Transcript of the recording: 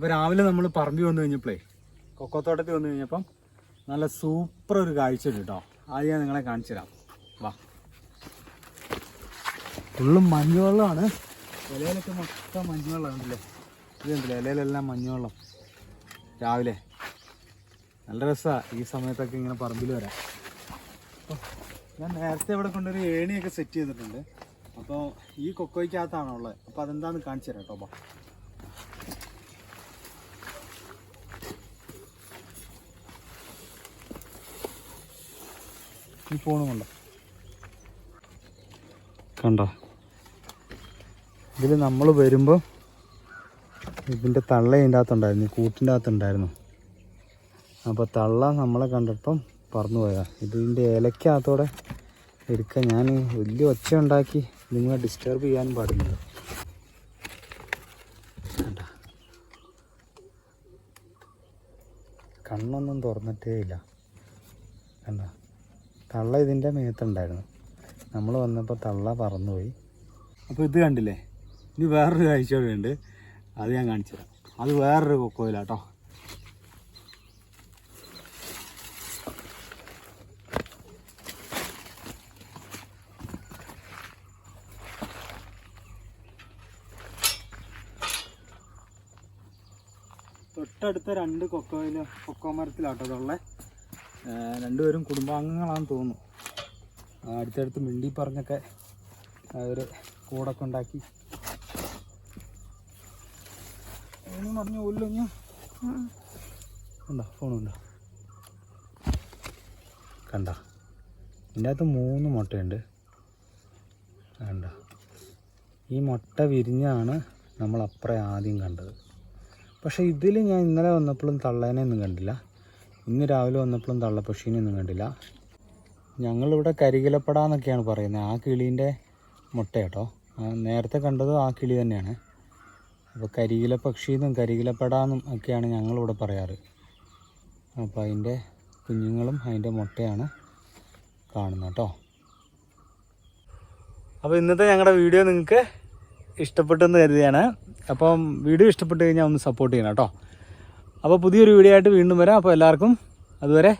അപ്പോൾ രാവിലെ നമ്മൾ പറമ്പി വന്നു കഴിഞ്ഞപ്പോഴേ കൊക്കോത്തോട്ടത്തിൽ വന്നു കഴിഞ്ഞപ്പം നല്ല സൂപ്പർ ഒരു കാഴ്ച ഉണ്ട് കേട്ടോ അത് ഞാൻ നിങ്ങളെ കാണിച്ചു തരാം. വാ. ഫുള്ളും മഞ്ഞുവെള്ളമാണ്. ഇലയിലൊക്കെ മൊത്തം മഞ്ഞുവെള്ളം ഉണ്ടല്ലേ ഇത് കണ്ടില്ലേ? ഇലയിലെല്ലാം മഞ്ഞുവെള്ളം. രാവിലെ. നല്ല രസമാണ് ഈ സമയത്തൊക്കെ ഇങ്ങനെ പറമ്പിൽ വരാം ഞാൻ നേരത്തെ ഇവിടെ കൊണ്ടൊരു ഏണിയൊക്കെ സെറ്റ് ചെയ്തിട്ടുണ്ട്. അപ്പോൾ ഈ കൊക്കോയ്ക്കകത്താണോ ഉള്ളത് അപ്പോൾ അതെന്താണെന്ന് കാണിച്ചു തരാം കേട്ടോ അപ്പോൾ ഈ ഫോണും കൊണ്ടോ? കണ്ട ഇതിൽ നമ്മൾ വരുമ്പോൾ ഇതിന്റെ തള്ള ഇതിന്റെ അകത്തുണ്ടായിരുന്നു ഈ കൂട്ടിന്റെ അകത്തുണ്ടായിരുന്നു. അപ്പോൾ തള്ള നമ്മളെ കണ്ടപ്പം പറന്നു പോയതാ. ഇതിന്റെ ഇലക്കകത്തോടെ എടുക്കാൻ ഞാൻ വലിയ ഒച്ച ഉണ്ടാക്കി നിങ്ങളെ ഡിസ്റ്റർബ് ചെയ്യാനും പാടില്ല? കണ്ണൊന്നും തുറന്നിട്ടേ ഇല്ല കണ്ടോ? തള്ള ഇതിന്റെ മേത്തുണ്ടായിരുന്നു നമ്മൾ വന്നപ്പോൾ തള്ള പറന്നുപോയി. അപ്പോൾ ഇത് കണ്ടില്ലേ? ഇനി വേറൊരു കാഴ്ച ഉണ്ട്. അത് ഞാൻ കാണിച്ചു തരാം. അത് വേറൊരു കൊക്കോയിലാട്ടോ തൊട്ടടുത്ത രണ്ട് കൊക്കോയിലും കൊക്കോ മരത്തിലാട്ടോ ഇതുള്ള രണ്ടുപേരും കുടുംബാംഗങ്ങളാണെന്ന് തോന്നുന്നു. അടുത്തടുത്ത് മിണ്ടി പറഞ്ഞൊക്കെ അവർ കൂടൊക്കെ ഉണ്ടാക്കി. പറഞ്ഞു പോലും ഉണ്ടോ? ഫോണുണ്ടോ കണ്ട? ഇതിന്റെ അകത്ത് മൂന്ന് മുട്ടയുണ്ട്. കണ്ട? ഈ മുട്ട വിരിഞ്ഞാണ് നമ്മൾ അപ്പുറം ആദ്യം കണ്ടത്. പക്ഷേ ഇതിൽ ഞാൻ ഇന്നലെ വന്നപ്പോഴും തള്ളേനെ ഒന്നും കണ്ടില്ല. ഇന്ന് രാവിലെ വന്നപ്പോഴും തള്ളപ്പക്ഷീനെയൊന്നും കണ്ടില്ല. ഞങ്ങളിവിടെ കരികിലപ്പട എന്നൊക്കെയാണ് പറയുന്നത്. ആ കിളീന്റെ മുട്ട കേട്ടോ. നേരത്തെ കണ്ടത് ആ കിളി തന്നെയാണ്. അപ്പോൾ കരികില പക്ഷിയെന്നും കരികിലപ്പെടാന്നും ഒക്കെയാണ് ഞങ്ങളിവിടെ പറയാറ്. അപ്പോൾ അതിന്റെ കുഞ്ഞുങ്ങളും അതിന്റെ മുട്ടയാണ് കാണുന്നത് കേട്ടോ. അപ്പോൾ ഇന്നത്തെ ഞങ്ങളുടെ വീഡിയോ നിങ്ങൾക്ക് ഇഷ്ടപ്പെട്ടെന്ന് കരുതിയാണ്. അപ്പം വീഡിയോ ഇഷ്ടപ്പെട്ട് കഴിഞ്ഞാൽ ഒന്ന് സപ്പോർട്ട് ചെയ്യണം കേട്ടോ. അപ്പോൾ പുതിയൊരു വീഡിയോ ആയിട്ട് വീണ്ടും വരാം. അപ്പോൾ എല്ലാവർക്കും അതുവരെ